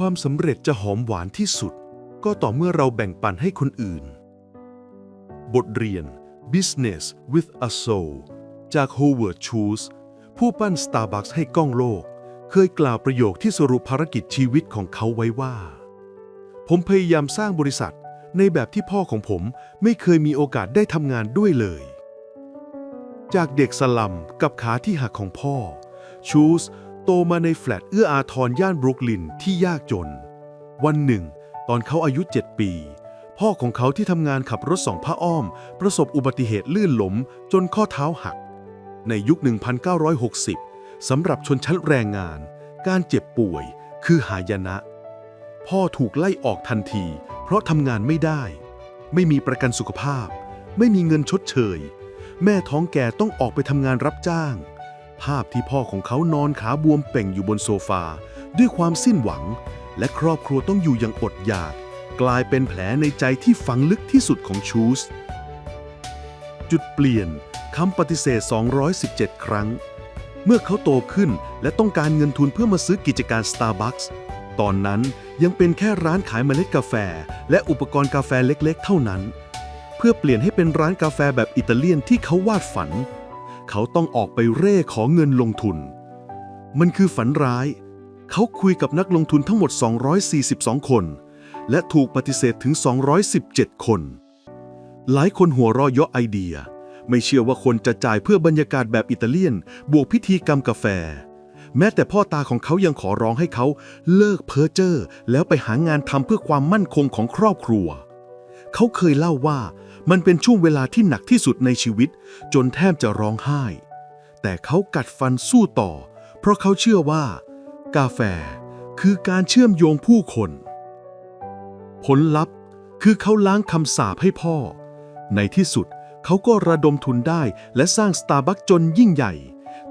ความสำเร็จจะหอมหวานที่สุด ก็ต่อเมื่อเราแบ่งปันให้คนอื่น บทเรียน Business with a Soul จาก Howard Schultz ผู้ปั้น Starbucks ให้ก้องโลก เคยกล่าวประโยคที่สรุปภารกิจชีวิตของเขาไว้ว่า ผมพยายามสร้างบริษัทในแบบที่พ่อของผมไม่เคยมีโอกาสได้ทำงานด้วยเลย จากเด็กสลัมกับขาที่หักของพ่อ ชูส โตมาในแฟลตเอื้ออาทรย่านบรุกลินที่ยากจน วันหนึ่ง ตอนเขาอายุ 7 ปี พ่อของเขาที่ทำงานขับรถสองผ้าอ้อม ประสบอุบัติเหตุลื่นล้มจนข้อเท้าหัก ในยุค 1960 สำหรับชนชั้นแรงงาน การเจ็บป่วยคือหายนะ พ่อถูกไล่ออกทันที เพราะทำงานไม่ได้ ไม่มีประกันสุขภาพ ไม่มีเงินชดเชย แม่ท้องแก่ต้องออกไปทำงานรับจ้าง ภาพที่พ่อของเขานอนขาบวมเป่งอยู่บนโซฟา ด้วยความสิ้นหวัง และครอบครัวต้องอยู่อย่างอดอยาก กลายเป็นแผลในใจที่ฝังลึกที่สุดของชูส จุดเปลี่ยนคำปฏิเสธ 217 ครั้ง เมื่อเขาโตขึ้นและต้องการเงินทุนเพื่อมาซื้อกิจการ Starbucks ตอนนั้นยังเป็นแค่ร้านขายเมล็ดกาแฟ และอุปกรณ์กาแฟเล็กๆ เท่านั้น เพื่อเปลี่ยนให้เป็นร้านกาแฟแบบอิตาเลียนที่เขาวาดฝัน เขาต้องออกไปเร่ขอเงินลงทุน มันคือฝันร้าย เขาคุยกับนักลงทุนทั้งหมด 242 คน และถูกปฏิเสธถึง 217 คน หลายคนหัวเราะเยาะไอเดีย ไม่เชื่อว่าคนจะจ่ายเพื่อบรรยากาศแบบอิตาเลียน บวกพิธีกรรมกาแฟ แม้แต่พ่อตาของเขายังขอร้องให้เขาเลิกเพ้อเจ้อแล้วไปหางานทำเพื่อความมั่นคงของครอบครัว เขาเคยเล่าว่า มันเป็นช่วงเวลาที่หนักที่สุดในชีวิต จนแทบจะร้องไห้ แต่เขากัดฟันสู้ต่อ เพราะเขาเชื่อว่า กาแฟคือการเชื่อมโยงผู้คน ผลลัพธ์คือเขาล้างคำสาปให้พ่อ ในที่สุดเขาก็ระดมทุนได้และสร้าง Starbucks จนยิ่งใหญ่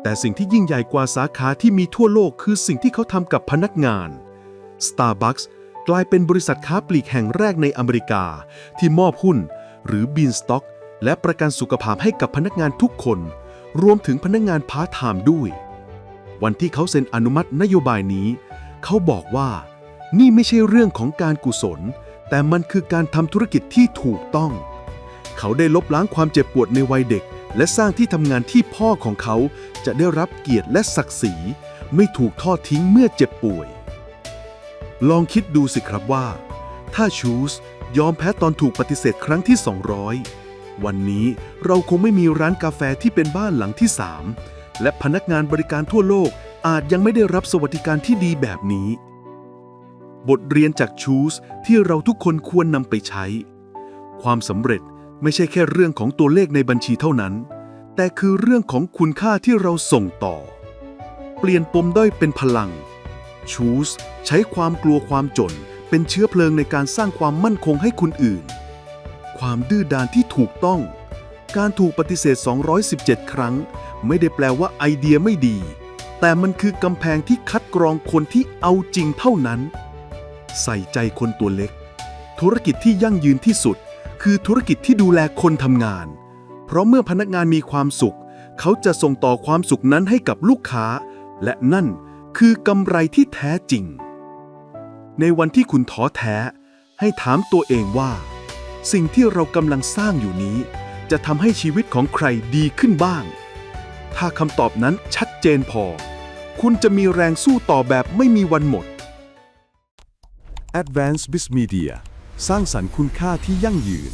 แต่สิ่งที่ยิ่งใหญ่กว่าสาขาที่มีทั่วโลกคือสิ่งที่เขาทำกับพนักงาน Starbucks กลายเป็นบริษัทค้าปลีกแห่งแรกในอเมริกา ที่มอบหุ้น หรือ Bean Stock และประกันสุขภาพให้กับพนักงานทุกคน รวมถึงพนักงานพาร์ทไทม์ด้วย วันที่เขาเซ็นอนุมัตินโยบายนี้ เขาบอกว่า นี่ไม่ใช่เรื่องของการกุศล แต่มันคือการทำธุรกิจที่ถูกต้อง เขาได้ลบล้างความเจ็บปวดในวัยเด็ก และสร้างที่ทำงานที่พ่อของเขาจะได้รับเกียรติและศักดิ์ศรีไม่ถูกทอดทิ้งเมื่อเจ็บป่วย ลองคิดดูสิครับว่า ถ้าชูส ยอมแพ้ตอนถูกปฏิเสธครั้งที่ 200 วันนี้เราคงไม่มีร้านกาแฟที่เป็นบ้านหลังที่ 3 และพนักงานบริการทั่วโลกอาจยังไม่ได้รับสวัสดิการที่ดีแบบนี้ บทเรียนจากชูสที่เราทุกคนควรนำไปใช้ ความสำเร็จไม่ใช่แค่เรื่องของตัวเลขในบัญชีเท่านั้น แต่คือเรื่องของคุณค่าที่เราส่งต่อ เปลี่ยนปมด้อยเป็นพลังชูสใช้ความกลัวความจน เป็นเชื้อเพลิงในการสร้างความมั่นคงให้คนอื่น ความดื้อด้านที่ถูกต้อง การถูกปฏิเสธ 217 ครั้ง ไม่ได้แปลว่าไอเดียไม่ดี แต่มันคือกำแพงที่คัดกรองคนที่เอาจริงเท่านั้น ใส่ใจคนตัวเล็ก ธุรกิจที่ยั่งยืนที่สุด คือธุรกิจที่ดูแลคนทำงาน เพราะเมื่อพนักงานมีความสุข เขาจะส่งต่อความสุขนั้นให้กับลูกค้า และนั่นคือกำไรที่แท้จริง ในวันที่คุณท้อแท้ ให้ถามตัวเองว่า สิ่งที่เรากำลังสร้างอยู่นี้ จะทำให้ชีวิตของใครดีขึ้นบ้าง ถ้าคำตอบนั้นชัดเจนพอ คุณจะมีแรงสู้ต่อแบบไม่มีวันหมด Advanced Biz Media สร้างสรรค์คุณค่าที่ยั่งยืน